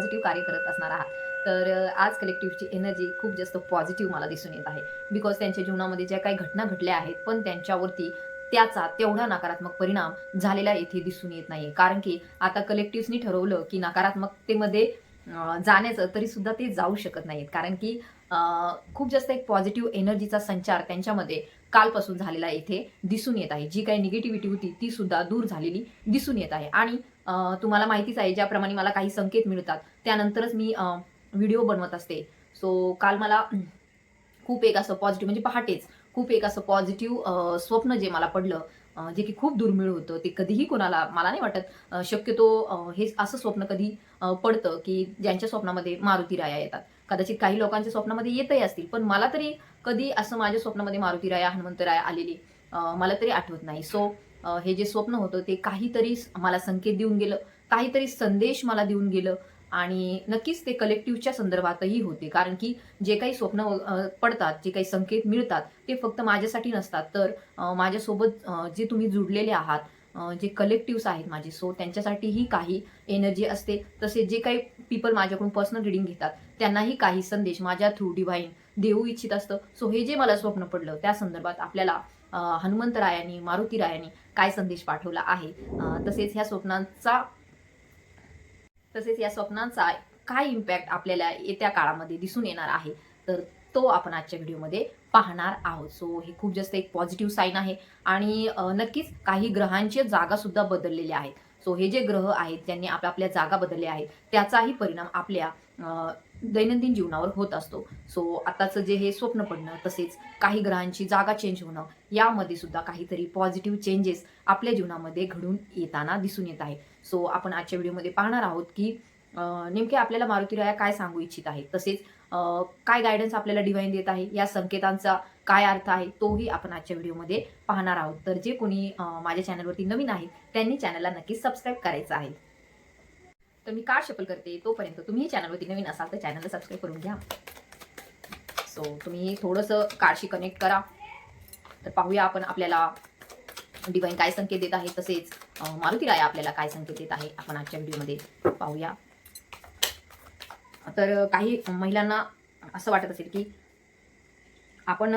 Positive कार्य करत असणार आहात. तर आज कलेक्टिव्हची एनर्जी खूप जास्त पॉझिटिव्ह मला दिसून येत आहे. बिकॉज त्यांच्या जीवनामध्ये ज्या काही घटना घडल्या आहेत पण त्यांच्यावरती त्याचा तेवढा नकारात्मक परिणाम झालेला येथे दिसून येत नाही कारण की आता कलेक्टिव्हनी ठरवलं की नकारात्मकतेमध्ये जाण्याचं तरी सुद्धा ते जाऊ शकत नाहीत. कारण की खूप जास्त एक पॉझिटिव्ह एनर्जीचा संचार त्यांच्यामध्ये कालपासून झालेला येथे दिसून येत आहे. जी काही निगेटिव्हिटी होती ती सुद्धा दूर झालेली दिसून येत आहे. आणि तुम्हाला माहितीच आहे ज्याप्रमाणे मला काही संकेत मिळतात त्यानंतरच मी व्हिडिओ बनवत असते. सो काल मला खूप एक असं पॉझिटिव्ह म्हणजे पहाटेच खूप एक असं पॉझिटिव्ह स्वप्न जे मला पडलं जे की खूप दुर्मिळ होतं ते कधीही कोणाला मला नाही वाटत शक्यतो हे असं स्वप्न कधी पडतं की ज्यांच्या स्वप्नामध्ये मारुती राया येतात. कदाचित काही लोकांच्या स्वप्नामध्ये येतही असतील पण मला तरी कधी असं माझ्या स्वप्नामध्ये मारुती राया हनुमंत राया आलेली मला तरी आठवत नाही. सो हे जे स्वप्न होतं ते काहीतरी मला संकेत देऊन गेलं. काहीतरी संदेश मला देऊन गेलं. आणि नक्कीच ते कलेक्टिव्हच्या संदर्भातही होते. कारण की जे काही स्वप्न पडतात जे काही संकेत मिळतात ते फक्त माझ्यासाठी नसतात. तर माझ्यासोबत जे तुम्ही जुडलेले आहात जे कलेक्टिव्स आहेत माझे सो त्यांच्यासाठीही काही एनर्जी असते. तसे जे काही पीपल माझ्याकडून पर्सनल रिडिंग घेतात त्यांनाही काही संदेश माझ्या थ्रू डिव्हाइन देऊ इच्छित असतं. सो हे जे मला स्वप्न पडलं त्या संदर्भात आपल्याला हनुमंतरायांनी मारुतीरायांनी काय संदेश पाठवला आहे? तसेच ह्या स्वप्नांचा तसेच या स्वप्नांचा काय इम्पॅक्ट आपल्याला येत्या काळामध्ये दिसून येणार आहे? तर तो आपण आजच्या व्हिडिओमध्ये पाहणार आहोत. सो हे खूप जास्त एक पॉझिटिव्ह साईन आहे. आणि नक्कीच काही ग्रहांच्या जागा सुद्धा बदललेल्या आहेत. सो हे जे ग्रह आहेत ज्यांनी आपापल्या जागा बदलल्या आहेत त्याचाही परिणाम आपल्या दैनंदिन जीवनावर होत असतो. सो आताचं जे हे स्वप्न पडणं तसेच काही ग्रहांची जागा चेंज होणं यामध्ये सुद्धा काहीतरी पॉझिटिव्ह चेंजेस आपल्या जीवनामध्ये घडून येताना दिसून येत आहे. सो आपण आजच्या व्हिडिओमध्ये पाहणार आहोत की नेमके आपल्याला मारुती राया काय सांगू इच्छित आहे? तसेच काय गायडन्स आपल्याला डिवाईन देत आहे? या संकेतांचा काय अर्थ आहे तोही आपण आजच्या व्हिडिओमध्ये पाहणार आहोत. तर जे कोणी माझ्या चॅनलवरती नवीन आहेत त्यांनी चॅनलला नक्कीच सबस्क्राईब करायचं आहे. तर मी कार्ड शफल करते तोपर्यंत तुम्ही चॅनलवरती नवीन असाल तर चॅनलला सबस्क्राईब करून घ्या. सो तुम्ही थोडंसं कार्डशी कनेक्ट करा. तर पाहूया आपण आपल्याला डिवाईन काय संकेत देत आहे तसेच मारुती राया आपल्याला काय संकेत देत आहे आपण आजच्या व्हिडिओमध्ये पाहूया. तर काही महिलांना असं वाटत असेल की आपण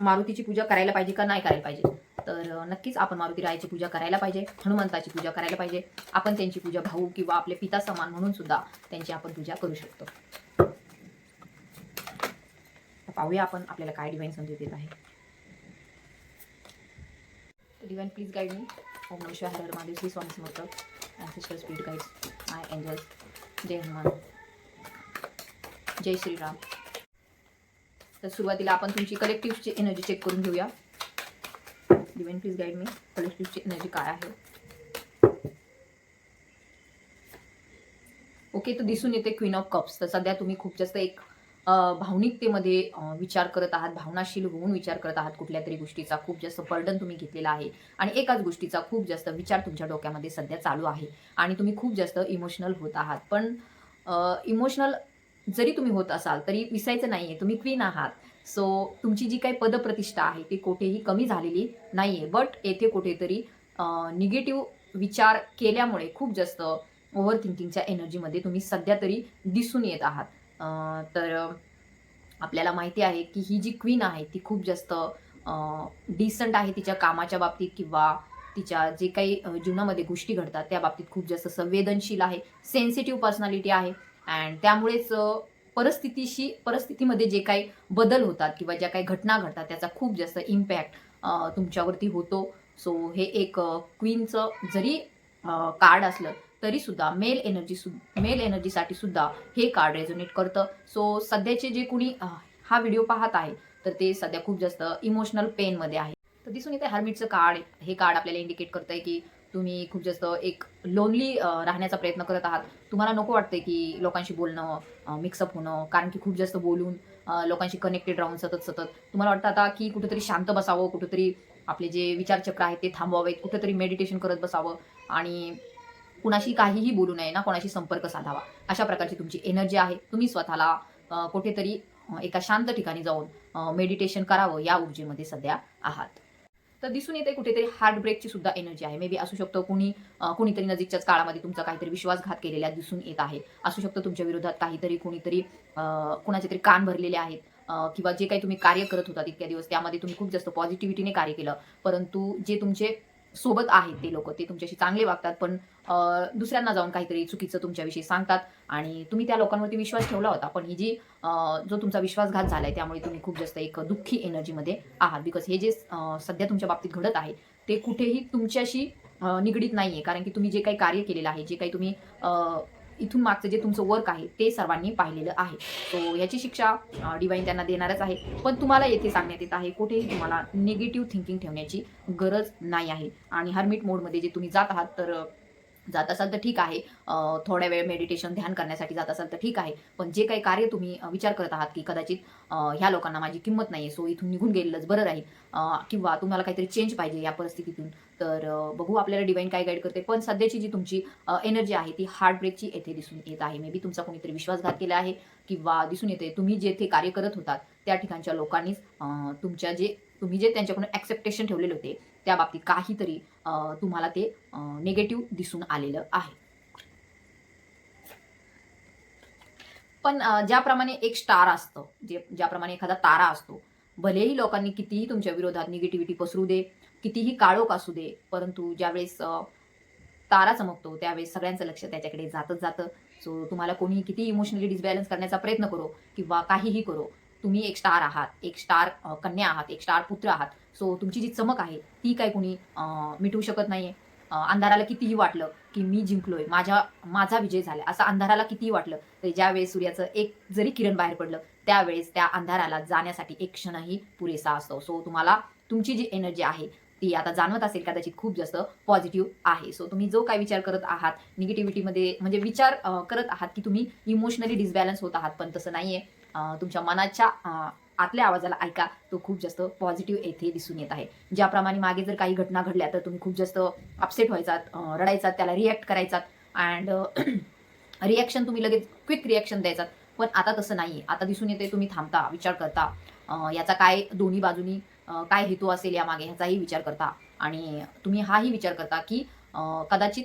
मारुतीची पूजा करायला पाहिजे का नाही करायला पाहिजे? तर नक्कीच आपण मारुती रायाची पूजा करायला पाहिजे हनुमंताची पूजा करायला पाहिजे. आपण त्यांची पूजा भाऊ किंवा आपले पिता समान म्हणून सुद्धा त्यांची आपण पूजा करू शकतो. पाहूया आपण आपल्याला काय डिवाईन संदेश देत आहे. डिवाईन प्लीज गाईड मी ओम नमः शिवाय हर हर Mahadev. Shri Swami Samarth. Ancestor speed guides my angels जय हनुमान. जय श्रीराम. तर सुरुवातीला आपण तुमची कलेक्टिव्हची एनर्जी चेक करून घेऊया. डिवाईन प्लीज गाईड मी कलेक्टिव्हची एनर्जी काय आहे? ओके तर दिसून येते क्वीन ऑफ कप्स तर सध्या तुम्ही खूप जास्त एक भावनिकतेमध्ये विचार करत आहात भावनाशील होऊन विचार करत आहात कुठल्या तरी गोष्टीचा. खूप जास्त बर्डन तुम्ही घेतलेला आहे. आणि एकाच गोष्टीचा खूप जास्त विचार तुमच्या डोक्यामध्ये सध्या चालू आहे. आणि तुम्ही खूप जास्त इमोशनल होत आहात. पण इमोशनल जरी तुम्ही होत असाल तरी विसायचं नाही आहे तुम्ही क्वीन आहात. सो तुमची जी काही पदप्रतिष्ठा आहे ती कुठेही कमी झालेली नाही आहे बट येथे कुठेतरी निगेटिव्ह विचार केल्यामुळे खूप जास्त ओव्हर थिंकिंगच्या एनर्जीमध्ये तुम्ही सध्या तरी दिसून येत आहात. तर आपल्याला माहिती आहे की ही जी क्वीन आहे ती खूप जास्त डिसंट आहे तिच्या कामाच्या बाबतीत किंवा तिच्या जे काही जीवनामध्ये गोष्टी घडतात त्या बाबतीत खूप जास्त संवेदनशील आहे सेन्सिटिव्ह पर्सनॅलिटी आहे. अँड त्यामुळेच परिस्थितीशी परिस्थितीमध्ये जे काही बदल होतात किंवा ज्या काही घटना घडतात त्याचा खूप जास्त इम्पॅक्ट तुमच्यावरती होतो. सो हे एक क्वीनचं जरी कार्ड असलं तरी सुद्धा मेल एनर्जी सु मेल एनर्जीसाठी सुद्धा हे कार्ड रेझोनेट करतं. सो सध्याचे जे कुणी हा व्हिडिओ पाहत आहे तर ते सध्या खूप जास्त इमोशनल पेनमध्ये आहे. तर दिसून येते हर्मिटचं कार्ड हे कार्ड आपल्याला इंडिकेट करतंय की तुम्ही खूप जास्त एक लोनली राहण्याचा प्रयत्न करत आहात. तुम्हाला नको वाटते की लोकांशी बोलणं मिक्सअप होणं कारण की खूप जास्त बोलून लोकांशी कनेक्टेड राहून सतत सतत. तुम्हाला वाटतं आता की कुठेतरी शांत बसावं कुठेतरी आपले जे विचारचक्र आहेत ते थांबवावेत कुठेतरी मेडिटेशन करत बसावं आणि कुणाशी काहीही बोलू नये ना कोणाशी संपर्क साधावा. अशा प्रकारची तुमची एनर्जी आहे. तुम्ही स्वतःला कुठेतरी एका शांत ठिकाणी जाऊन मेडिटेशन करावं या ऊर्जेमध्ये सध्या आहात. तर दिसून येते कुठेतरी हार्ट ब्रेकची सुद्धा एनर्जी आहे. मे बी असू शकतो कोणी कुणीतरी कोणीतरी नजीकच्याच काळामध्ये तुमचा काहीतरी विश्वासघात केलेला दिसून येत आहे. असू शकतं तुमच्या विरोधात काहीतरी कोणीतरी कुणाचे तरी कान भरलेले आहेत किंवा जे काही तुम्ही कार्य करत होता इतक्या दिवस त्यामध्ये तुम्ही खूप जास्त पॉझिटिव्हिटीने कार्य केलं. परंतु जे तुमचे सोबत आहेत ते लोक ते तुमच्याशी चांगले वागतात पण दुसऱ्यांना जाऊन काहीतरी चुकीचं तुमच्याविषयी सांगतात आणि तुम्ही त्या लोकांवरती विश्वास ठेवला होता. पण ही जी जो तुमचा विश्वासघात झालाय त्यामुळे तुम्ही खूप जास्त एक दुःखी एनर्जीमध्ये आहात. बिकॉज हे जे सध्या तुमच्या बाबतीत घडत आहे ते कुठेही तुमच्याशी निगडीत निगडीत नाहीये. कारण की तुम्ही जे काही कार्य केलेलं आहे जे काही तुम्ही इथून मागचं जे तुमचं वर्क आहे ते सर्वांनी पाहिलेलं आहे. सो याची शिक्षा डिवाईन त्यांना देणारच आहे. पण तुम्हाला येथे सांगण्यात येत आहे कुठेही तुम्हाला निगेटिव्ह थिंकिंग ठेवण्याची गरज नाही आहे. आणि हर्मिट मोडमध्ये जे तुम्ही जात आहात तर जात असाल तर ठीक आहे. थोड्या वेळ मेडिटेशन ध्यान करण्यासाठी जात असाल तर ठीक आहे. पण जे काही कार्य तुम्ही विचार करत आहात की कदाचित ह्या लोकांना माझी किंमत नाही आहे सो इथून निघून गेलेलंच बरं राहील. किंवा तुम्हाला काहीतरी चेंज पाहिजे या परिस्थितीतून तर बघू आपल्याला डिवाईन काय गाईड करते. पण सध्याची जी तुमची एनर्जी आहे ती हार्ट ब्रेकची येथे दिसून येत आहे. मे बी तुमचा कोणीतरी विश्वासघात केला आहे किंवा दिसून येते तुम्ही जेथे कार्य करत होतात त्या ठिकाणच्या लोकांनीच तुमच्या जे तुम्ही जे त्यांच्याकडून ॲक्सेप्टेशन ठेवलेले होते त्या बाबतीत काहीतरी तुम्हाला ते निगेटिव्ह दिसून आलेलं आहे. पण ज्याप्रमाणे एक स्टार असतं जे ज्याप्रमाणे एखादा तारा असतो भलेही लोकांनी कितीही तुमच्या विरोधात निगेटिव्हिटी पसरू दे कितीही काळोख असू दे परंतु ज्यावेळेस तारा चमकतो त्यावेळेस सगळ्यांचं लक्ष त्याच्याकडे जातच जातं. सो तुम्हाला कोणी किती इमोशनली डिसबॅलन्स करण्याचा प्रयत्न करो किंवा काहीही करो तुम्ही एक स्टार आहात एक स्टार कन्या आहात एक स्टार पुत्र आहात. सो तुमची जी चमक आहे ती काय कोणी मिटवू शकत नाहीये. अंधाराला कितीही वाटलं की मी जिंकलोय माझ्या माझा विजय झाला असं अंधाराला कितीही वाटलं तरी ज्यावेळेस सूर्याचं एक जरी किरण बाहेर पडलं त्यावेळेस त्या अंधाराला जाण्यासाठी एक क्षणही पुरेसा असतो. सो तुम्हाला तुमची जी एनर्जी आहे ती आता जाणवत असेल कदाचित खूप जास्त पॉझिटिव्ह आहे. सो तुम्ही जो काय विचार करत आहात निगेटिव्हिटीमध्ये म्हणजे विचार करत आहात की तुम्ही इमोशनली डिसबॅलन्स होत आहात पण तसं नाहीये. आहे तुमच्या मनाच्या आतल्या आवाजाला ऐका तो खूप जास्त पॉझिटिव्ह येथे दिसून येत आहे. ज्याप्रमाणे मागे जर काही घटना घडल्या तर तुम्ही खूप जास्त अपसेट व्हायचात रडायचा रडायचात त्याला रिॲक्ट करायचात अँड रिॲक्शन तुम्ही लगेच क्विक रिॲक्शन द्यायचात. पण आता तसं नाही आता दिसून येते तुम्ही थांबता विचार करता. याचा काय दोन्ही बाजूनी काय हेतू असेल यामागे ह्याचाही विचार करता. आणि तुम्ही हाही विचार करता की कदाचित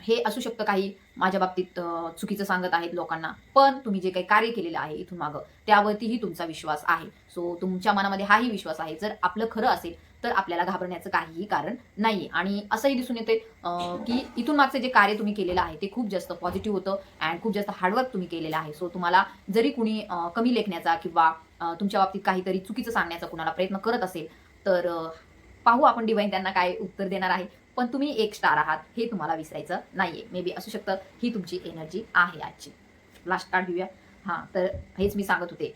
हे असू शकतं काही माझ्या बाबतीत चुकीचं सांगत आहेत लोकांना. पण तुम्ही जे काही कार्य केलेलं आहे इथून मागं त्यावरतीही तुमचा विश्वास आहे. सो तुमच्या मनामध्ये हाही विश्वास आहे. जर आपलं खरं असेल तर आपल्याला घाबरण्याचं काहीही कारण नाहीये. आणि असंही दिसून येते अं, की इथून मागचं जे कार्य तुम्ही केलेलं आहे ते खूप जास्त पॉझिटिव्ह होतं अँड खूप जास्त हार्डवर्क तुम्ही केलेलं आहे. सो तुम्हाला जरी कुणी कमी लेखण्याचा किंवा तुमच्या बाबतीत काहीतरी चुकीचं सांगण्याचा कुणाला प्रयत्न करत असेल तर पाहू आपण डिवाईन त्यांना काय उत्तर देणार आहे. पण तुम्ही एक स्टार आहात हे तुम्हाला विसरायचं नाहीये. मे बी असू शकतं ही तुमची एनर्जी आहे आजची. लास्ट कार्ड घेऊया. हां तर हेच मी सांगत होते.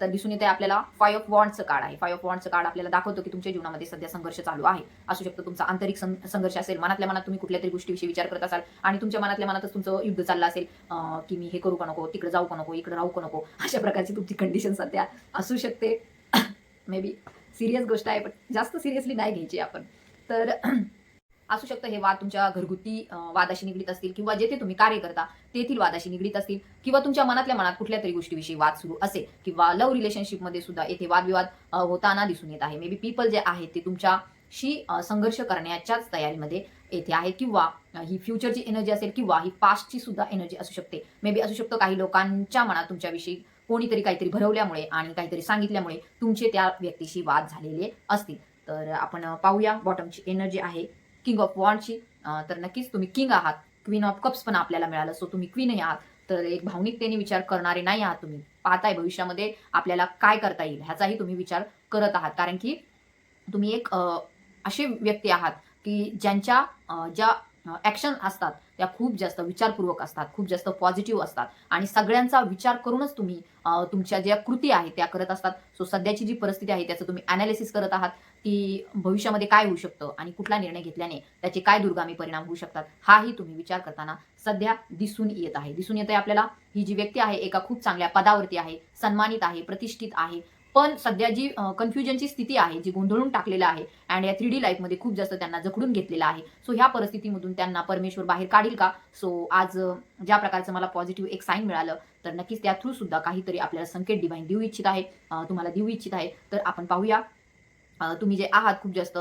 तर दिसून येते आपल्याला फाय ऑफ वॉन्डचं कार्ड आहे. फाय ऑफ वॉन्डचं कार्ड आपल्याला दाखवतो की तुमच्या जीवनामध्ये सध्या संघर्ष चालू आहे. असू शकतो तुमचा आंतरिक संघर्ष असेल मनातल्या मनात तुम्ही कुठल्या तरी गोष्टीविषयी विचार करत असाल आणि तुमच्या मनातल्या मनातच तुमचं युद्ध चाललं असेल की मी हे करू का नको तिकडे जाऊ का नको इकडे राहू का नको अशा प्रकारची तुमची कंडिशन सध्या असू शकते. मे बी सिरियस गोष्ट आहे पण जास्त सिरियसली नाही घ्यायची आपण. तर असू शकतं हे वाद तुमच्या घरगुती वादाशी निगडीत असतील किंवा जेथे तुम्ही कार्य करता तेथील वादाशी निगडीत असतील किंवा तुमच्या मनातल्या मनात कुठल्या तरी गोष्टीविषयी वाद सुरू असेल किंवा लव्ह रिलेशनशिपमध्ये सुद्धा येथे वादविवाद होताना दिसून येत आहे. मे बी पीपल जे आहेत ते तुमच्याशी संघर्ष करण्याच्याच तयारीमध्ये येथे आहेत किंवा ही फ्युचरची एनर्जी असेल किंवा ही पास्टची सुद्धा एनर्जी असू शकते. मे बी असू शकतं काही लोकांच्या मनात तुमच्याविषयी कोणीतरी काहीतरी भरवल्यामुळे आणि काहीतरी सांगितल्यामुळे तुमचे त्या व्यक्तीशी वाद झालेले असतील. तर आपण पाहूया बॉटमची एनर्जी आहे. किंग ऑफ वॉन्डची तर नक्कीच तुम्ही किंग आहात. क्वीन ऑफ कप्स पण आपल्याला मिळालं. सो तुम्ही क्वीनही आहात. तर एक भावनिकतेने विचार करणारे नाही आहात तुम्ही. पाहताय भविष्यामध्ये आपल्याला काय करता येईल ह्याचाही तुम्ही विचार करत आहात. कारण की तुम्ही एक असे व्यक्ती आहात की ज्यांच्या ज्या ॲक्शन असतात त्या खूप जास्त विचारपूर्वक असतात खूप जास्त पॉझिटिव्ह असतात. आणि सगळ्यांचा विचार करूनच तुम्ही तुमच्या ज्या कृती आहेत त्या करत असतात. सो सध्याची जी परिस्थिती आहे त्याचं तुम्ही अनालिसिस करत आहात. की भविष्यामध्ये काय होऊ शकतं आणि कुठला निर्णय घेतल्याने त्याचे काय दुर्गामी परिणाम होऊ शकतात हाही तुम्ही विचार करताना सध्या दिसून येत आहे. दिसून येत आहे आपल्याला ही जी व्यक्ती आहे एका खूप चांगल्या पदावरती आहे सन्मानित आहे प्रतिष्ठित आहे. पण सध्या जी कन्फ्युजनची स्थिती आहे जी गोंधळून टाकलेलं आहे अँड या थ्री डी लाईफमध्ये खूप जास्त त्यांना जखडून घेतलेलं आहे. सो ह्या परिस्थितीमधून त्यांना परमेश्वर बाहेर काढील का? सो आज ज्या प्रकारचं मला पॉझिटिव्ह एक साईन मिळालं तर नक्कीच त्या थ्रू सुद्धा काहीतरी आपल्याला संकेत डिवाईन देऊ इच्छित आहे. तुम्हाला देऊ इच्छित आहे. तर आपण पाहूया. तुम्ही जे आहात खूप जास्त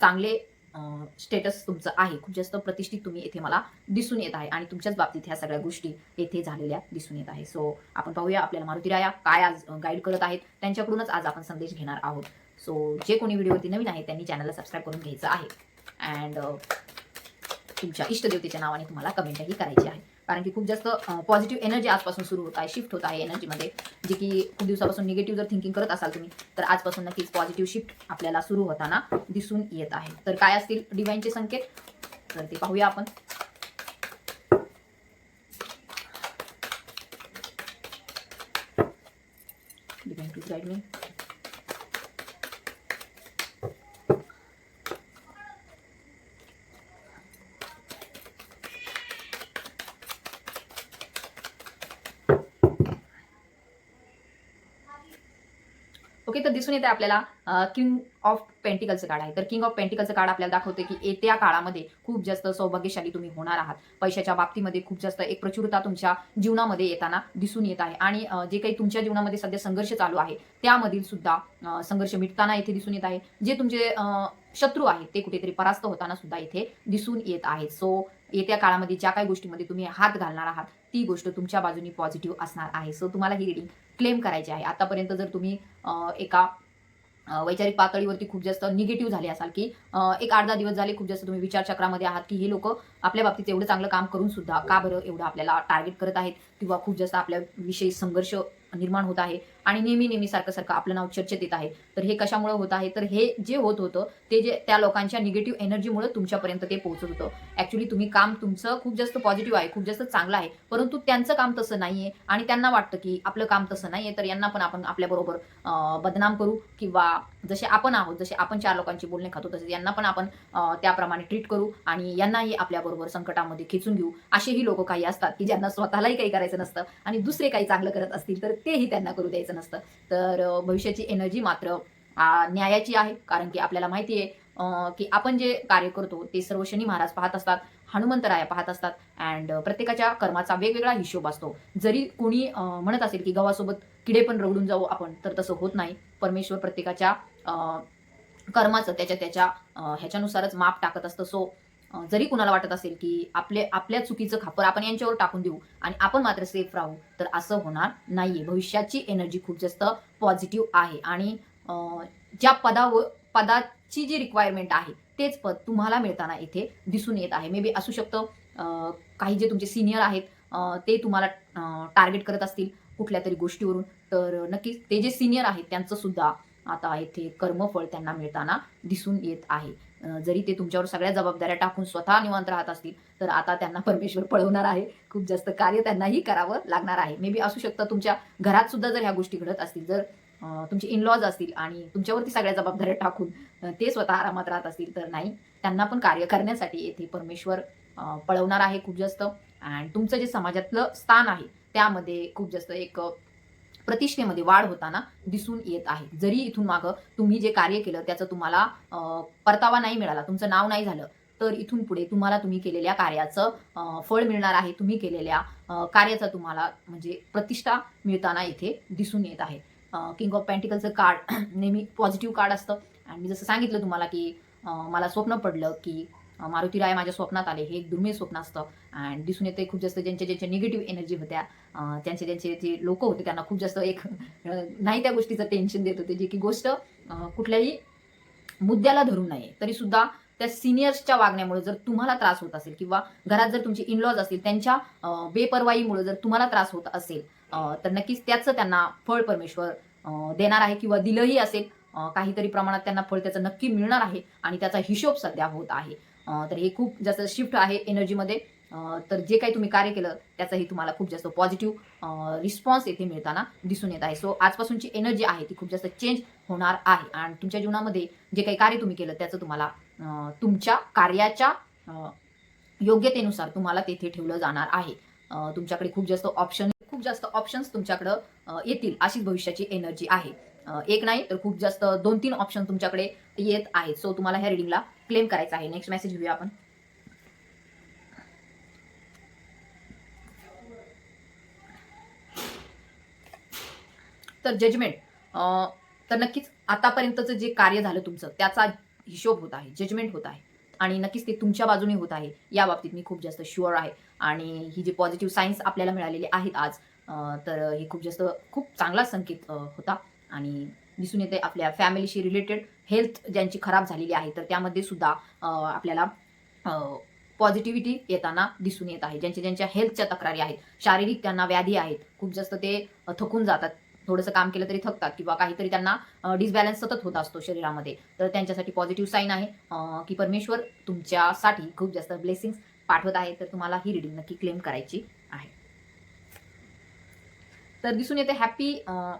चांगले स्टेटस तुमचं आहे. खूप जास्त प्रतिष्ठित तुम्ही येथे मला दिसून येत आहे आणि तुमच्याच बाबतीत ह्या सगळ्या गोष्टी येथे झालेल्या दिसून येत आहे. सो आपण पाहूया आपल्याला मारुती राया काय आज गाईड करत आहेत. त्यांच्याकडूनच आज आपण संदेश घेणार आहोत. सो जे कोणी व्हिडिओवरती नवीन आहे त्यांनी चॅनलला सबस्क्राईब करून घ्यायचं आहे. अँड तुमच्या इष्टदेवतेच्या नावाने तुम्हाला कमेंटही करायची आहे. कारण की खूप जास्त पॉझिटिव्ह एनर्जी आजपासून सुरू होत आहे शिफ्ट होत आहे एनर्जीमध्ये जे की खूप दिवसापासून निगेटिव्ह जर थिंकिंग करत असाल तुम्ही तर आजपासून नक्कीच पॉझिटिव्ह शिफ्ट आपल्याला सुरू होताना दिसून येत आहे. तर काय असतील डिवाईनचे संकेत? तर ते पाहूया आपण. Divine to guide me okay तर दिसून येते आपल्याला किंग ऑफ पेंटिकलचं कार्ड आहे. तर किंग ऑफ पेंटिकलचं कार्ड आपल्याला दाखवते की येत्या काळामध्ये खूप जास्त सौभाग्यशाली तुम्ही होणार आहात. पैशाच्या बाबतीमध्ये खूप जास्त एक प्रचुरता तुमच्या जीवनामध्ये येताना दिसून येत आहे. आणि जे काही तुमच्या जीवनामध्ये सध्या संघर्ष चालू आहे त्यामधील सुद्धा संघर्ष मिटताना इथे दिसून येत आहे. जे तुमचे शत्रू आहेत ते कुठेतरी परास्त होताना सुद्धा इथे दिसून येत आहेत सो येत्या काळामध्ये ज्या काही गोष्टीमध्ये तुम्ही हात घालणार आहात ती गोष्ट तुमच्या बाजूनी पॉझिटिव्ह असणार आहे. सो तुम्हाला ही रिडिंग क्लेम करायची आहे. आतापर्यंत जर तुम्ही एका वैचारिक पातळीवरती खूप जास्त निगेटिव्ह झाले असाल की एक आठ दहा दिवस झाले खूप जास्त तुम्ही विचारचक्रामध्ये आहात की हे लोक आपल्या बाबतीत एवढं चांगलं काम करून सुद्धा का बरं एवढं आपल्याला टार्गेट करत आहेत किंवा खूप जास्त आपल्या विषयी संघर्ष निर्माण होत आहे? आणि नेहमी नेहमी सारखं सारखं आपलं नाव चर्चेत येत आहे. तर हे कशामुळे होत आहे? तर हे जे होत होतं ते जे त्या लोकांच्या निगेटिव्ह एनर्जीमुळे तुमच्यापर्यंत ते पोहोचत होतं. ऍक्च्युली तुम्ही काम तुमचं खूप जास्त पॉझिटिव्ह आहे खूप जास्त चांगलं आहे. परंतु त्यांचं काम तसं नाहीये आणि त्यांना वाटतं की आपलं काम तसं नाहीये तर यांना पण आपण आपल्याबरोबर बदनाम करू किंवा जसे आपण आहोत जसे आपण चार लोकांची बोलणे खातो तसे यांना पण आपण त्याप्रमाणे ट्रीट करू आणि यांनाही आपल्याबरोबर संकटामध्ये खेचून घेऊ. असेही लोक काही असतात की ज्यांना स्वतःलाही काही करायचं नसतं आणि दुसरे काही चांगलं करत असतील तर तेही त्यांना करू द्यायचं नसतं. तर भविष्याची एनर्जी मात्र न्यायाची आहे. कारण की आपल्याला माहिती आहे की आपण जे कार्य करतो ते सर्व शनी महाराज पाहत असतात हनुमंतराया पाहत असतात अँड प्रत्येकाच्या कर्माचा वेगवेगळा हिशोब असतो. जरी कोणी म्हणत असेल की गव्हासोबत किडे पण रगडून जाऊ आपण तर तसं होत नाही. परमेश्वर प्रत्येकाच्या अं, कर्माचं त्याच्या त्याच्या ह्याच्यानुसारच माप टाकत असतं. सो जरी कुणाला वाटत असेल की आपले आपल्या चुकीचं खापर आपण यांच्यावर टाकून देऊ आणि आपण मात्र सेफ राहू तर असं होणार नाहीये. भविष्याची एनर्जी खूप जास्त पॉझिटिव्ह आहे आणि ज्या पदावर पदाची जी रिक्वायरमेंट आहे तेच पद तुम्हाला मिळताना इथे दिसून येत आहे. मे बी असू शकतं काही जे तुमचे सिनियर आहेत ते तुम्हाला टार्गेट करत असतील कुठल्या तरी गोष्टीवरून. तर नक्कीच ते जे सिनियर आहेत त्यांचं सुद्धा आता इथे कर्मफळ त्यांना मिळताना दिसून येत आहे. जरी ते तुमच्यावर सगळ्या जबाबदाऱ्या टाकून स्वतः निवांत राहत असतील तर आता त्यांना परमेश्वर पळवणार आहे. खूप जास्त कार्य त्यांनाही करावं लागणार आहे. मे बी असू शकतं तुमच्या घरात सुद्धा जर ह्या गोष्टी घडत असतील जर अं, तुमचे इनलॉज असतील आणि तुमच्यावरती सगळ्या जबाबदाऱ्या टाकून ते स्वतः आरामात राहत असतील तर नाही. त्यांना पण कार्य करण्यासाठी येथे परमेश्वर पळवणार आहे खूप जास्त. अँड तुमचं जे समाजातलं स्थान आहे त्यामध्ये खूप जास्त एक प्रतिष्ठेमध्ये वाढ होताना दिसून येत आहे. जरी इथून मागं तुम्ही जे कार्य केलं त्याचं तुम्हाला परतावा नाही मिळाला तुमचं नाव नाही झालं तर इथून पुढे तुम्हाला तुम्ही केलेल्या कार्याचं फळ मिळणार आहे. तुम्ही केलेल्या कार्याचा तुम्हाला म्हणजे प्रतिष्ठा मिळताना इथे दिसून येत आहे. किंग ऑफ पॅन्टिकलचं कार्ड नेहमी पॉझिटिव्ह कार्ड असतं. आणि मी जसं सांगितलं तुम्हाला की मला स्वप्न पडलं की मारुती राय माझ्या स्वप्नात आले. हे एक दुर्मिळ स्वप्न असतं. अँड दिसून येते खूप जास्त ज्यांच्या ज्यांच्या निगेटिव्ह एनर्जी होत्या. त्यांचे ज्यांचे जे लोक होते त्यांना खूप जास्त एक नाही त्या गोष्टीचं टेन्शन देत होते. जे की गोष्ट कुठल्याही मुद्द्याला धरून नाही तरी सुद्धा त्या सिनियर्सच्या वागण्यामुळे जर तुम्हाला त्रास होत असेल किंवा घरात जर तुमचे इनलॉज असतील त्यांच्या बेपरवाईमुळे जर तुम्हाला त्रास होत असेल तर नक्कीच त्याचं त्यांना फळ परमेश्वर देणार आहे किंवा दिलंही असेल. काहीतरी प्रमाणात त्यांना फळ त्याचं नक्की मिळणार आहे आणि त्याचा हिशोब सध्या होत आहे. तर हे खूप जास्त शिफ्ट आहे एनर्जीमध्ये तर जे काही तुम्ही कार्य केलं त्याचाही तुम्हाला खूप जास्त पॉझिटिव्ह रिस्पॉन्स येथे मिळताना दिसून येत आहे. सो आजपासूनची एनर्जी आहे ती खूप जास्त चेंज होणार आहे. आणि तुमच्या जीवनामध्ये जे काही कार्य तुम्ही केलं त्याचं तुम्हाला तुमच्या कार्याच्या योग्यतेनुसार तुम्हाला तेथे ठेवलं जाणार आहे. तुमच्याकडे खूप जास्त ऑप्शन खूप जास्त ऑप्शन्स तुमच्याकडं येतील अशीच भविष्याची एनर्जी आहे. एक नाही तर खूप जास्त दोन तीन ऑप्शन तुमच्याकडे येत आहेत. सो तुम्हाला ह्या रिडिंगला क्लेम करायचा आहे. नेक्स्ट मेसेज घेऊया आपण. तर जजमेंट तर नक्कीच आतापर्यंतचं जे कार्य झालं तुमचं त्याचा हिशोब होत आहे जजमेंट होत आहे. आणि नक्कीच ते तुमच्या बाजूने होत आहे. या बाबतीत मी खूप जास्त शुअर आहे. आणि ही जी पॉझिटिव्ह सायन्स आपल्याला मिळालेली आहेत आज तर हे खूप जास्त खूप चांगला संकेत होता. आणि दिसून येते आपल्या फॅमिलीशी रिलेटेड हेल्थ ज्यांची खराब झालेली आहे तर त्यामध्ये सुद्धा आपल्याला पॉझिटिव्हिटी येताना दिसून येत आहे. ज्यांच्या ज्यांच्या हेल्थच्या तक्रारी आहेत शारीरिक त्यांना व्याधी आहेत खूप जास्त ते थकून जातात. थोडंसं काम केलं तरी थकतात किंवा काहीतरी त्यांना डिसबॅलन्स सतत होत असतो शरीरामध्ये. तर त्यांच्यासाठी पॉझिटिव्ह साईन आहे की परमेश्वर तुमच्यासाठी खूप जास्त ब्लेसिंग्स पाठवत आहे. तर तुम्हाला ही रिडिंग नक्की क्लेम करायची. तर दिसून येते हॅपी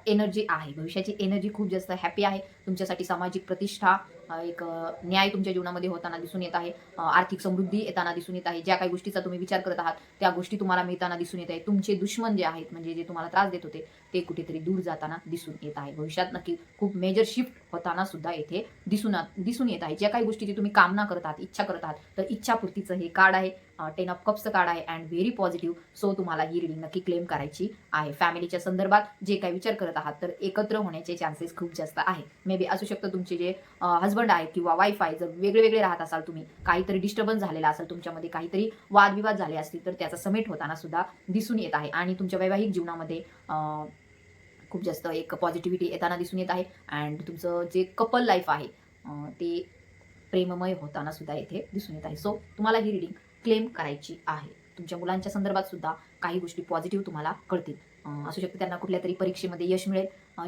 एनर्जी आहे. भविष्याची एनर्जी खूप जास्त हॅपी आहे. तुमच्यासाठी सामाजिक प्रतिष्ठा एक न्याय तुमच्या जीवनामध्ये होताना दिसून येत आहे. आर्थिक समृद्धी येताना दिसून येत आहे. ज्या काही गोष्टीचा तुम्ही विचार करत आहात त्या गोष्टी तुम्हाला मिळताना दिसून येत आहे तुमचे दुश्मन जे आहेत म्हणजे जे तुम्हाला त्रास देत होते ते कुठेतरी दूर जाताना दिसून येत आहे. भविष्यात नक्की खूप मेजर शिफ्ट होताना सुद्धा येथे दिसून दिसून येत आहे. ज्या काही गोष्टीची तुम्ही कामना करत आहात इच्छा करत आहात तर इच्छापूर्तीचं हे कार्ड आहे. टेन ऑफ कप्सचं कार्ड आहे अँड व्हेरी पॉझिटिव्ह सो तुम्हाला ही रिडिंग नक्की क्लेम करायची आहे. फॅमिलीच्या संदर्भात जे काही विचार करत आहात तर एकत्र होण्याचे चान्सेस खूप जास्त आहे. मे बी असू शकतं तुमचे जे हजबंड आहेत किंवा वाईफ आहे जर वेगळे वेगळे राहत असाल तुम्ही काहीतरी डिस्टर्बन्स झालेला असेल तुमच्यामध्ये काहीतरी वादविवाद झाले असतील तर त्याचा समेट होताना सुद्धा दिसून येत आहे. आणि तुमच्या वैवाहिक जीवनामध्ये खूप जास्त एक पॉझिटिव्हिटी येताना दिसून येत आहे. अँड तुमचं जे कपल लाईफ आहे ते प्रेममय होताना सुद्धा येथे दिसून येत आहे. सो तुम्हाला ही रिडिंग क्लेम करायची आहे. तुमच्या मुलांच्या संदर्भात सुद्धा काही गोष्टी पॉझिटिव्ह तुम्हाला कळतील. असू शकतं त्यांना कुठल्या तरी परीक्षेमध्ये यश मिळेल.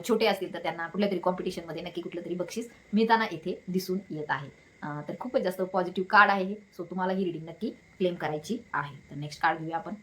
छोटे असतील तर त्यांना कुठल्या तरी कॉम्पिटिशनमध्ये नक्की कुठलं तरी बक्षीस मिळताना येथे दिसून येत आहे. तर खूपच जास्त पॉझिटिव्ह कार्ड आहे हे. सो तुम्हाला ही रिडिंग नक्की क्लेम करायची आहे. तर नेक्स्ट कार्ड घेऊया आपण.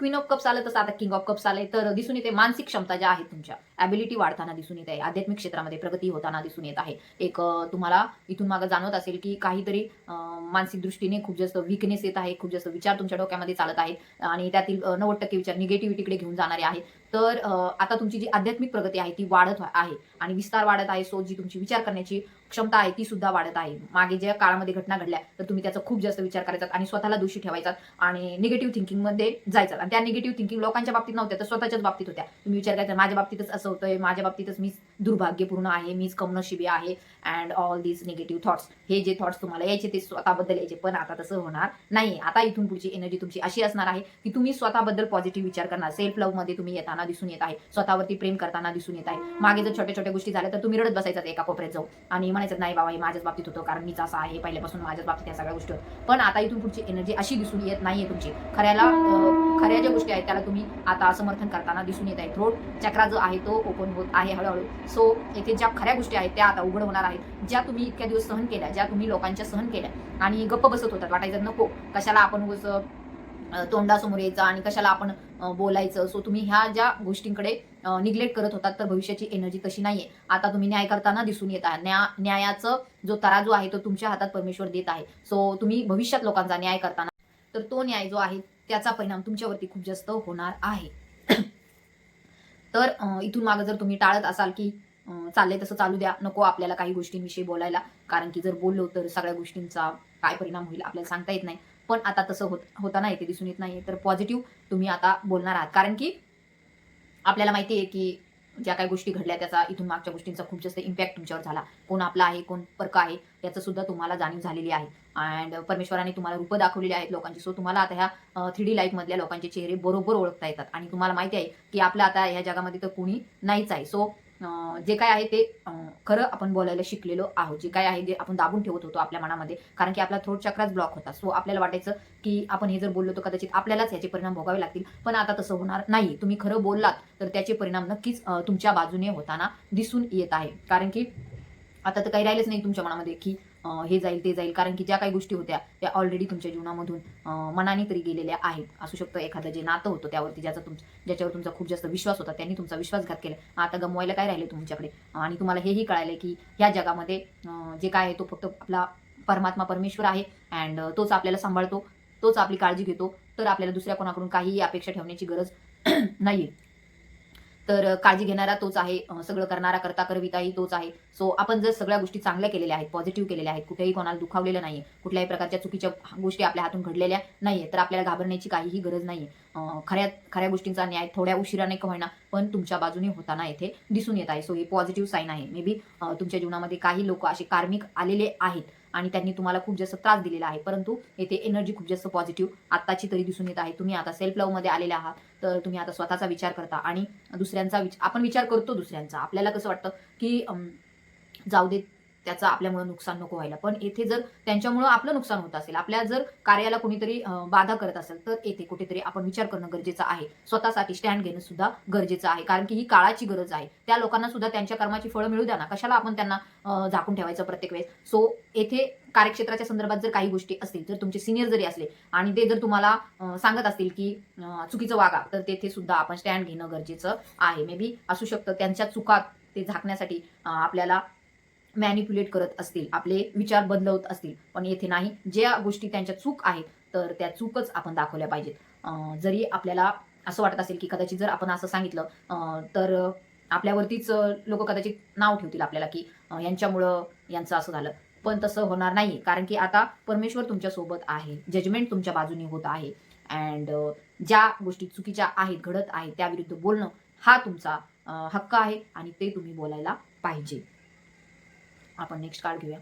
क्वीन ऑफ कप्स आलं तसं आता किंग ऑफ कप्स आले तर दिसून येते मानसिक क्षमता ज्या आहेत तुमच्या. ॲबिलिटी वाढताना दिसून येत आहे. आध्यात्मिक क्षेत्रामध्ये प्रगती होताना दिसून येत आहे. एक तुम्हाला इथून मागं जाणवत असेल की काहीतरी मानसिक दृष्टीने खूप जास्त विकनेस येत आहे खूप जास्त विचार तुमच्या डोक्यामध्ये चालत आहेत आणि त्यातील नव्वद टक्के विचार निगेटिव्हिटीकडे घेऊन जाणारे आहेत. तर आता तुमची जी आध्यात्मिक प्रगती आहे ती वाढत आहे आणि विस्तार वाढत आहे. सो जी तुमची विचार करण्याची क्षमता आहे ती सुद्धा वाढत आहे. मागे ज्या काळामध्ये घटना घडल्या तर तुम्ही त्याचा खूप जास्त विचार करायचा आणि स्वतःला दोषी ठेवायचा आणि निगेटिव्ह थिंकिंगमध्ये जायचा आणि त्या निगेटिव्ह थिंकिंग लोकांच्या बाबतीत नव्हत्या तर स्वतःच्याच बाबतीत होत्या. तुम्ही विचार करायचा माझ्या बाबतीतच असं होतंय. माझ्या बाबतीतच मीच दुर्भाग्यपूर्ण आहे मीच कमनशिबी आहे and all these negative thoughts हे जे थॉट्स तुम्हाला यायचे ते स्वतःबद्दल यायचे पण आता तसं होणार नाही. आता इथून पुढची एनर्जी तुमची अशी असणार आहे की तुम्ही स्वतःबद्दल पॉझिटिव्ह विचार करणार. सेल्फ लव्हमध्ये तुम्ही येताना दिसून येत आहे. स्वतःवरती प्रेम करताना दिसून येत आहे. मागे जर छोट्या छोट्या गोष्टी झाल्या तर तुम्ही रडत बसायचं एका कोपऱ्यात जाऊ आणि म्हणायचं नाही बाबा हे माझ्याच बाबतीत होतं कारण मीच असं आहे. पहिल्यापासून माझ्याच बाबतीत या सगळ्या गोष्टी पण आता इथून पुढची एनर्जी अशी दिसून येत नाहीये तुमची. खऱ्याला खऱ्या ज्या गोष्टी आहेत त्याला तुम्ही आता समर्थन करताना दिसून येत आहे थ्रोट चक्रा जो आहे तो ओपन होत आहे हळूहळू. सो येथे ज्या खऱ्या गोष्टी आहेत त्या आता उघड होणार आहेत. ज्या तुम्ही इतक्या दिवस सहन केल्या ज्या तुम्ही लोकांच्या सहन केल्या आणि गप्प बसत होतात वाटायचं नको कशाला आपण तोंडासमोर यायचं आणि कशाला आपण बोलायचं. सो तुम्ही ह्या ज्या गोष्टींकडे निग्लेक्ट करत होतात तर भविष्याची एनर्जी तशी नाहीये. आता तुम्ही न्याय करताना दिसून येत आहे. न्या न्यायाचं जो तराजू आहे तो तुमच्या हातात परमेश्वर देत आहे. सो तुम्ही भविष्यात लोकांचा न्याय करताना तर तो न्याय जो आहे त्याचा परिणाम तुमच्यावरती खूप जास्त होणार आहे. तर इथून मागं जर तुम्ही टाळत असाल की चाललंय तसं चालू द्या नको आपल्याला काही गोष्टींविषयी बोलायला. कारण की जर बोललो तर सगळ्या गोष्टींचा काय परिणाम होईल आपल्याला सांगता येत नाही. पण आता तसं होत होताना येते दिसून येत नाही तर पॉझिटिव्ह तुम्ही आता बोलणार आहात. कारण की आपल्याला माहिती आहे की ज्या काही गोष्टी घडल्या त्याचा इथून मागच्या गोष्टींचा खूप जास्त इम्पॅक्ट तुमच्यावर झाला. कोण आपला आहे कोण परका आहे याचं सुद्धा तुम्हाला जाणीव झालेली आहे. अँड परमेश्वराने तुम्हाला रूप दाखवलेली आहेत लोकांची. सो तुम्हाला आता ह्या थ्री डी लाईफमधल्या लोकांचे चेहरे बरोबर ओळखता येतात. आणि तुम्हाला माहिती आहे की आपलं आता ह्या जगामध्ये तर कोणी नाहीच आहे. सो जे काय आहे ते खरं आपण बोलायला शिकलेलो आहोत. जे काय आहे जे आपण दाबून ठेवत होतो आपल्या मनामध्ये. कारण की आपला थ्रोट चक्राच ब्लॉक होता. सो आपल्याला वाटायचं की आपण हे जर बोललो तर कदाचित आपल्यालाच याचे परिणाम भोगावे लागतील. पण आता तसं होणार नाही. तुम्ही खरं बोललात तर त्याचे परिणाम नक्कीच तुमच्या बाजूने होताना दिसून येत आहे. कारण की आता तर काही राहिलंच नाही तुमच्या मनामध्ये की हे जाईल ते जाईल. कारण की ज्या काही गोष्टी होत्या त्या ऑलरेडी तुमच्या जीवनामधून मनाने तरी गेलेल्या आहेत. असू शकतं एखादं जे नातं होतं त्यावरती ज्याचा तुम ज्याच्यावर तुमचा खूप जास्त विश्वास होता त्यांनी तुमचा विश्वासघात केला. आता गमवायला काय राहिले तुमच्याकडे? आणि तुम्हाला हेही कळालं की ह्या जगामध्ये जे काय आहे तो फक्त आपला परमात्मा परमेश्वर आहे अँड तोच आपल्याला सांभाळतो तोच आपली काळजी घेतो. तर आपल्याला दुसऱ्या कोणाकडून काहीही अपेक्षा ठेवण्याची गरज नाहीये. तर काळजी घेणारा तोच आहे. सगळं करणारा करता करविताही तोच आहे. सो आपण जर सगळ्या गोष्टी चांगल्या केलेल्या आहेत पॉझिटिव्ह केलेल्या आहेत कुठेही कोणाला दुखावलेलं नाही कुठल्याही प्रकारच्या चुकीच्या गोष्टी आपल्या हातून घडलेल्या नाहीये तर आपल्याला घाबरण्याची काहीही गरज नाहीये. खऱ्या खऱ्या गोष्टींचा न्याय थोड्या उशिराने का होईना पण तुमच्या बाजूने होताना येथे दिसून येत आहे. सो हे पॉझिटिव्ह साईन आहे. मे बी तुमच्या जीवनामध्ये काही लोक असे कार्मिक आलेले आहेत. आणि त्यांनी तुम्हाला खूप जास्त त्रास दिलेला आहे. परंतु येथे एनर्जी खूप जास्त पॉझिटिव्ह आत्ताची तरी दिसून येत आहे. तुम्ही आता सेल्फ लवमध्ये आलेले आहात तर तुम्ही आता स्वतःचा विचार करता आणि दुसऱ्यांचा विच आपण विचार करतो दुसऱ्यांचा. आपल्याला कसं वाटतं की जाऊ दे त्याचं आपल्यामुळे नुकसान नको व्हायला. पण येथे जर त्यांच्यामुळं आपलं नुकसान होत असेल आपल्या जर कार्याला कोणीतरी बाधा करत असेल तर येथे कुठेतरी आपण विचार करणं गरजेचं आहे. स्वतःसाठी स्टँड घेणं सुद्धा गरजेचं आहे. कारण की ही काळाची गरज आहे. त्या लोकांना सुद्धा त्यांच्या कर्माची फळं मिळू द्या ना. कशाला आपण त्यांना झाकून ठेवायचं प्रत्येक वेळेस? सो येथे कार्यक्षेत्राच्या संदर्भात जर काही गोष्टी असतील जर तुमचे सिनियर जरी असले आणि ते जर तुम्हाला सांगत असतील की चुकीचं वागा तर तेथे सुद्धा आपण स्टँड घेणं गरजेचं आहे. मे बी असू शकतं त्यांच्या चुकात ते झाकण्यासाठी आपल्याला मॅनिप्युलेट करत असतील आपले विचार बदलवत असतील पण येथे नाही. ज्या गोष्टी त्यांच्या चूक आहेत तर त्या चूकच आपण दाखवल्या पाहिजेत. जरी आपल्याला असं वाटत असेल की कदाचित जर आपण असं सांगितलं तर आपल्यावरतीच लोक कदाचित नाव ठेवतील आपल्याला की यांच्यामुळं यांचं असं झालं. पण तसं होणार नाही कारण की आता परमेश्वर तुमच्यासोबत आहे जजमेंट तुमच्या बाजूने होत आहे. अँड ज्या गोष्टी चुकीच्या आहेत घडत आहेत त्याविरुद्ध बोलणं हा तुमचा हक्क आहे आणि ते तुम्ही बोलायला पाहिजे. आपण नेक्स्ट कार्ड घेऊया.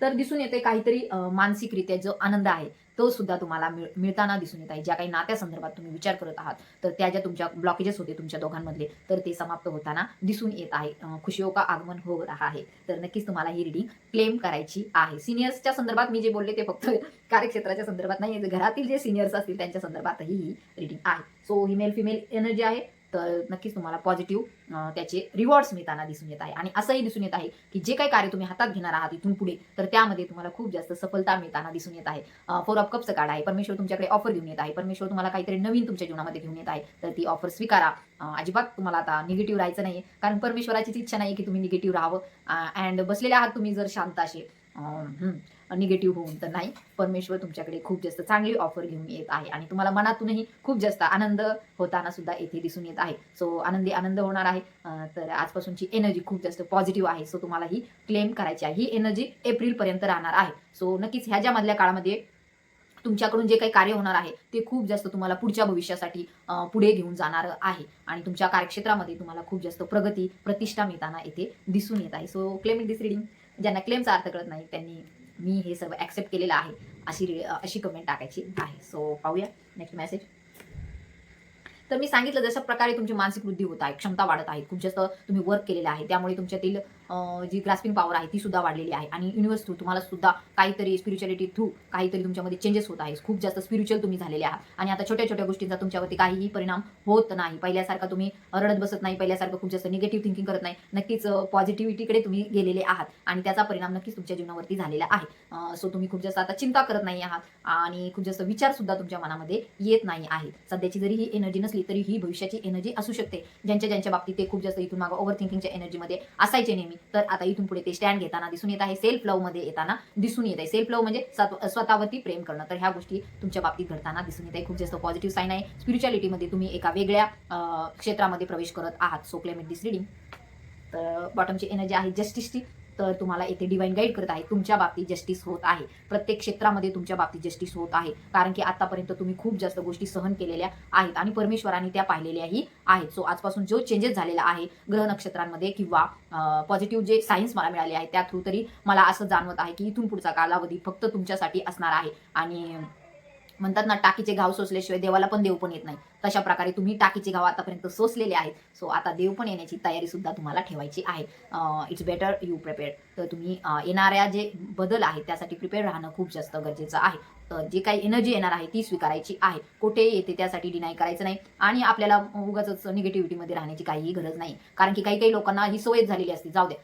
तर दिसून येते काहीतरी मानसिकरित्या जो आनंद आहे तो सुद्धा तुम्हाला मिळ- मिळताना दिसून येत आहे. ज्या काही नात्यासंदर्भात तुम्ही विचार करत आहात तर त्या ज्या तुमच्या ब्लॉकेजेस होते तुमच्या दोघांमधले तर ते समाप्त होताना दिसून येत आहे. अं, खुशियों का आगमन हो रहा आहे तर नक्कीच तुम्हाला ही रिडिंग क्लेम करायची आहे. सिनियर्सच्या संदर्भात मी जे बोलले ते फक्त कार्यक्षेत्राच्या संदर्भात नाही घरातील जे सिनियर्स असतील त्यांच्या संदर्भातही ही रिडिंग आहे. सो ही मेल फिमेल एनर्जी आहे. तर नक्कीच तुम्हाला पॉझिटिव्ह त्याचे रिवॉर्ड्स मिळताना दिसून येत आहे. आणि असंही दिसून येत आहे की जे काही कार्य तुम्ही हातात घेणार आहात इथून पुढे तर त्यामध्ये तुम्हाला खूप जास्त सफलता मिळताना दिसून येत आहे. फोर ऑफ कपचं कार्ड आहे. परमेश्वर तुमच्याकडे ऑफर घेऊन येत आहे. परमेश्वर तुम्हाला काहीतरी नवीन तुमच्या जीवनामध्ये घेऊन येत आहे. तर ती ऑफर स्वीकारा. अजिबात तुम्हाला आता निगेटिव्ह राहायचं नाही कारण परमेश्वराचीच इच्छा नाही की तुम्ही निगेटिव्ह राहावं. अँड बसलेले आहात तुम्ही जर शांत असे. निगेटिव्ह होऊन तर नाही. परमेश्वर तुमच्याकडे खूप जास्त चांगली ऑफर घेऊन येत आहे आणि तुम्हाला मनातूनही खूप जास्त आनंद होताना सुद्धा येथे दिसून येत आहे. सो आनंदी आनंद होणार आहे. तर आजपासूनची एनर्जी खूप जास्त पॉझिटिव्ह आहे. सो तुम्हाला ही क्लेम करायची आहे. ही एनर्जी एप्रिल पर्यंत राहणार आहे. सो नक्कीच ह्या ज्या मधल्या काळामध्ये तुमच्याकडून जे काही कार्य होणार आहे ते खूप जास्त तुम्हाला पुढच्या भविष्यासाठी पुढे घेऊन जाणार आहे. आणि तुमच्या कार्यक्षेत्रामध्ये तुम्हाला खूप जास्त प्रगती प्रतिष्ठा मिळताना येथे दिसून येत आहे. So claim it this reading ज्यांना क्लेमचा अर्थ कळत नाही त्यांनी मी हे सर्व ऍक्सेप्ट केलेलं आहे अशी अशी कमेंट टाकायची आहे. सो पाहूया. नेक्स्ट मेसेज तर मी सांगितलं जशा प्रकारे तुमची मानसिक वृद्धी होत आहे क्षमता वाढत आहे खूप जास्त तुम्ही वर्क केलेलं आहे त्यामुळे तुमच्यातील जी ग्रास्पिंग पॉवर आहे ती सुद्धा वाढलेली आहे. आणि युनिवर्स थ्रू तुम्हाला सुद्धा काहीतरी स्पिरिच्युअलिटी थ्रू काहीतरी तुमच्यामध्ये चेंजेस होत आहे खूप जास्त स्पिरिच्युअल तुम्ही झालेले आहात. आणि आता छोट्या छोट्या गोष्टींचा तुमच्यावरती काहीही परिणाम होत नाही. पहिल्यासारखा तुम्ही रडत बसत नाही पहिल्यासारखं खूप जास्त निगेटिव्ह थिंकिंग करत नाही. नक्कीच पॉझिटिव्हिटीकडे तुम्ही गेलेले आहात. आणि त्याचा परिणाम नक्कीच तुमच्या जीवनावरती झालेला आहे. सो तुम्ही खूप जास्त आता चिंता करत नाही आहात. आणि खूप जास्त विचार सुद्धा तुमच्या मनामध्ये येत नाही आहे सध्याची जरी ही एनर्जी नसली तरी ही भविष्याची एनर्जी असू शकते. ज्यांच्या ज्यांच्या बाबतीत ते खूप जास्त इथून मागं ओव्हर थिंकिंगच्या एनर्जीमध्ये असायचे नेहमी. तर आता इथून पुढे ते स्टँड घेताना दिसून येत आहे. सेल्फ लव्हमध्ये येताना दिसून येत आहे. सेल्फ लव्ह म्हणजे स्वतःवरती प्रेम करणं. तर ह्या गोष्टी तुमच्या बाबतीत घडताना दिसून येत आहे. खूप जास्त पॉझिटिव्ह साईन आहे. स्पिरिच्युअलिटीमध्ये तुम्ही एका वेगळ्या क्षेत्रामध्ये प्रवेश करत आहात. सो क्लेमेट दिस रिडिंग तर बॉटमची एनर्जी आहे. जस्टिसची तर तुम्हाला येथे डिवाईन गाईड करत आहे. तुमच्या बाबतीत जस्टिस होत आहे. प्रत्येक क्षेत्रामध्ये तुमच्या बाबतीत जस्टिस होत आहे. कारण की आतापर्यंत तुम्ही खूप जास्त गोष्टी सहन केलेल्या आहेत आणि परमेश्वराने त्या पाहिलेल्याही आहेत. सो आजपासून जो चेंजेस झालेला आहे ग्रह नक्षत्रांमध्ये किंवा पॉझिटिव्ह जे सायन्स मला मिळाले आहे त्या थ्रू तरी मला असं जाणवत आहे की इथून पुढचा कालावधी फक्त तुमच्यासाठी असणार आहे. आणि म्हणतात ना टाकीचे घाव सोसल्याशिवाय देवाला पण देव पण येत नाही. तशा प्रकारे तुम्ही टाकीचे गाव आतापर्यंत सोसलेले आहेत. सो आता देव पण येण्याची तयारी सुद्धा तुम्हाला ठेवायची आहे. इट्स बेटर यू प्रिपेअर तर तुम्ही येणाऱ्या जे बदल आहेत त्यासाठी प्रिपेअर राहणं खूप जास्त गरजेचं आहे. तर जे काही एनर्जी येणार आहे ती स्वीकारायची आहे. कुठे येते त्यासाठी डिनाय करायचं नाही. आणि आपल्याला उगाच निगेटिव्हिटीमध्ये राहण्याची काहीही गरज नाही. कारण की काही काही लोकांना ही सवय झालेली असते. जाऊ दे.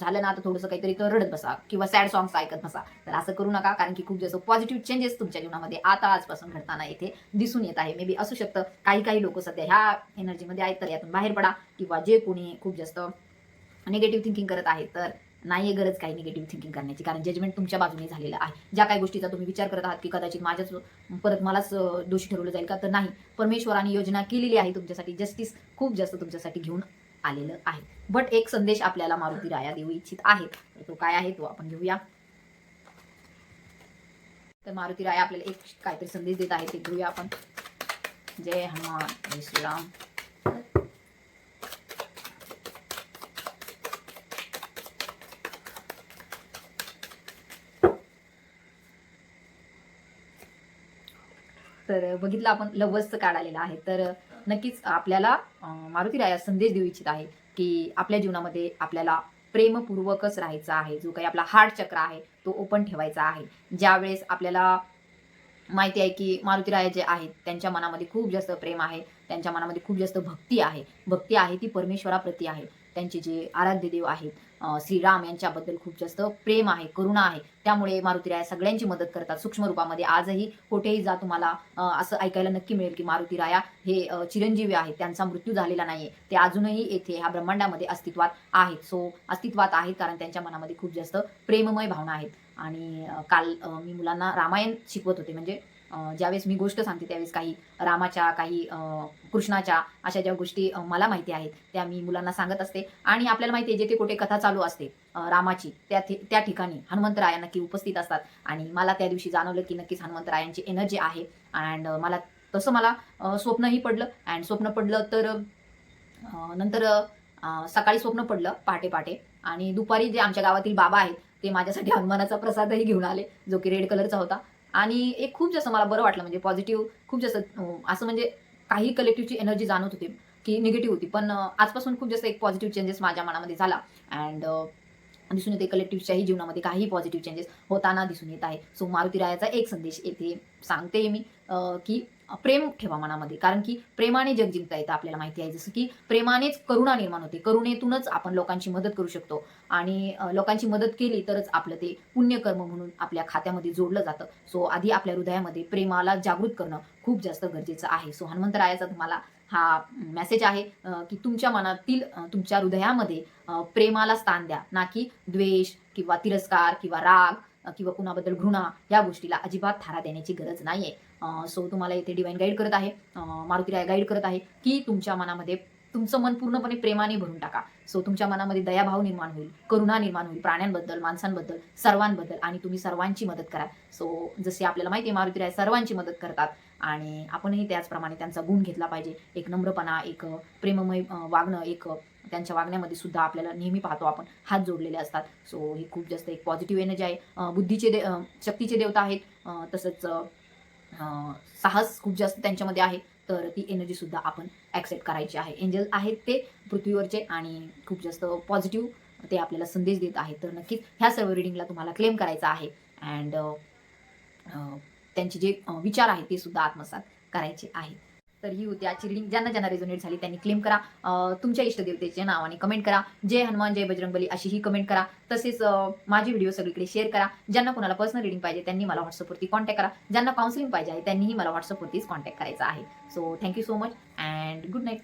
झालं ना आता थोडंसं काहीतरी तर रडत बसा किंवा सॅड सॉंग्स ऐकत बसा. तर असं करू नका. कारण की खूप जास्त पॉझिटिव्ह चेंजेस तुमच्या जीवनामध्ये आता आजपासून घडताना येथे दिसून येत आहे. मे बी असू शकतं. काही काही लोक सध्या ह्या एनर्जीमध्ये आहेत तर यातून बाहेर पडा. किंवा जे कोणी खूप जास्त निगेटिव्ह थिंकिंग करत आहेत तर नाही गरज काही निगेटिव्ह थिंकिंग करण्याची. कारण जजमेंट तुमच्या बाजूने झालेलं आहे. ज्या काही गोष्टीचा तुम्ही विचार करत आहात की कदाचित माझ्याच परत मलाच दोषी ठरवलं जाईल का तर नाही. परमेश्वराने योजना केलेली आहे तुमच्यासाठी. जस्टिस खूप जास्त तुमच्यासाठी घेऊन आलेलं आहे. बट एक संदेश आपल्याला मारुती राया देऊ इच्छित आहे. तर तो काय आहे तो आपण घेऊया. तर मारुती राया आपल्याला एक काहीतरी संदेश देत आहे ते घेऊया आपण. जय हनुमान जय तर बघितलं आपण लवजचं कार्ड आलेलं आहे. तर नक्कीच आपल्याला मारुती राया संदेश देऊ इच्छित आहे की आपल्या जीवनामध्ये आपल्याला प्रेमपूर्वकच राहायचं आहे. जो काही आपला हार्ट चक्र आहे तो ओपन ठेवायचा आहे. ज्यावेळेस आपल्याला माहिती आहे की मारुतीराय जे आहेत त्यांच्या मनामध्ये खूप जास्त प्रेम आहे त्यांच्या मनामध्ये खूप जास्त भक्ती आहे. भक्ती आहे ती परमेश्वराप्रती आहे. त्यांचे जे आराध्य देव आहेत श्रीराम यांच्याबद्दल खूप जास्त प्रेम आहे करुणा आहे. त्यामुळे मारुती राया सगळ्यांची मदत करतात. सूक्ष्म रूपामध्ये आजही कुठेही जा तुम्हाला असं ऐकायला नक्की मिळेल की मारुती राया हे चिरंजीवी आहेत. त्यांचा मृत्यू झालेला नाहीये. ते अजूनही येथे ह्या ब्रह्मांडामध्ये अस्तित्वात आहेत. सो अस्तित्वात आहेत कारण त्यांच्या मनामध्ये खूप जास्त प्रेममय भावना आहेत. आणि काल मी मुलांना रामायण शिकवत होते. म्हणजे ज्यावेळेस मी गोष्ट सांगते त्यावेळेस काही रामाच्या काही कृष्णाच्या अशा ज्या गोष्टी मला माहिती आहेत त्या मी मुलांना सांगत असते. आणि आपल्याला माहिती आहे जेथे कुठे कथा चालू असते रामाची त्या त्या ठिकाणी हनुमंतराया नक्की उपस्थित असतात. आणि मला त्या दिवशी जाणवलं की नक्कीच हनुमंतरायांची एनर्जी आहे. अँड मला तसं मला स्वप्नही पडलं. अँड स्वप्न पडलं तर नंतर सकाळी स्वप्न पडलं पहाटे पहाटे. आणि दुपारी जे आमच्या गावातील बाबा आहेत ते माझ्यासाठी हनुमानाचा प्रसादही घेऊन आले जो की रेड कलरचा होता. आणि एक खूप जास्त मला बरं वाटलं म्हणजे पॉझिटिव्ह खूप जास्त असं म्हणजे काही कलेक्टिव्हची एनर्जी जाणवत होती की निगेटिव्ह होती. पण आजपासून खूप जास्त एक पॉझिटिव्ह चेंजेस माझ्या मनामध्ये झाला. अँड दिसून येते कलेक्टिव्हच्याही जीवनामध्ये काही पॉझिटिव्ह चेंजेस होताना दिसून येत आहे. सो मारुती रायाचा एक संदेश येथे सांगते मी की प्रेम ठेवा मनामध्ये. कारण की प्रेमाने जग जिंकता येतं आपल्याला माहिती आहे. जसं की प्रेमानेच करुणा निर्माण होते. करुणेतूनच आपण लोकांची मदत करू शकतो. आणि लोकांची मदत केली तरच आपलं ते पुण्यकर्म म्हणून आपल्या खात्यामध्ये जोडलं जातं. सो आधी आपल्या हृदयामध्ये प्रेमाला जागृत करणं खूप जास्त गरजेचं आहे. सो हनुमंतरायाचा तुम्हाला हा मेसेज आहे की तुमच्या मनातील तुमच्या हृदयामध्ये प्रेमाला स्थान द्या. ना की द्वेष किंवा तिरस्कार किंवा राग किंवा कुणाबद्दल घृणा या गोष्टीला अजिबात थारा देण्याची गरज नाहीये. सो तुम्हाला इथे डिवाईन गाईड करत आहे. मारुती राय गाईड करत आहे की तुमच्या मनामध्ये तुमचं मन पूर्णपणे प्रेमाने भरून टाका. सो तुमच्या मनामध्ये दयाभाव निर्माण होईल करुणा निर्माण होईल प्राण्यांबद्दल माणसांबद्दल सर्वांबद्दल आणि तुम्ही सर्वांची मदत करा. सो जसे आपल्याला माहिती आहे मारुती राय सर्वांची मदत करतात आणि आपणही त्याचप्रमाणे त्यांचा गुण घेतला पाहिजे. एक नम्रपणा एक प्रेममय वागणं एक त्यांच्या वागण्यामध्ये सुद्धा आपल्याला नेहमी पाहतो आपण हात जोडलेले असतात. सो ही खूप जास्त एक पॉझिटिव्ह एनर्जी आहे. बुद्धीचे दे शक्तीचे देवता आहेत. तसंच साहस खूप जास्त त्यांच्यामध्ये आहे. तर ती एनर्जी सुद्धा आपण ॲक्सेप्ट करायची आहे. एंजल आहेत ते पृथ्वीवरचे आणि खूप जास्त पॉझिटिव्ह ते आपल्याला संदेश देत आहेत. तर नक्कीच ह्या सर्व रिडिंगला तुम्हाला क्लेम करायचा आहे. अँड त्यांचे जे विचार आहेत ते सुद्धा आत्मसात करायचे आहेत. तर ही होती. आजची रिडिंग ज्यांना ज्यांना रेझोनेट झाली त्यांनी क्लेम करा. तुमच्या इष्टदेवतेचे नाव नावाने कमेंट करा. जय हनुमान जय बजरंगबली अशी ही कमेंट करा. तसेच माझे माझी व्हिडिओ सगळीकडे शेअर करा. ज्यांना कोणाला पर्सनल रिडिंग पाहिजे त्यांनी मला व्हॉट्सअपवरती कॉन्टॅक्ट करा. ज्यांना काउन्सिलिंग पाहिजे आहे त्यांनीही मला व्हॉट्सअपवरतीच कॉन्टॅक्ट करायचा आहे. So thank you so much and good night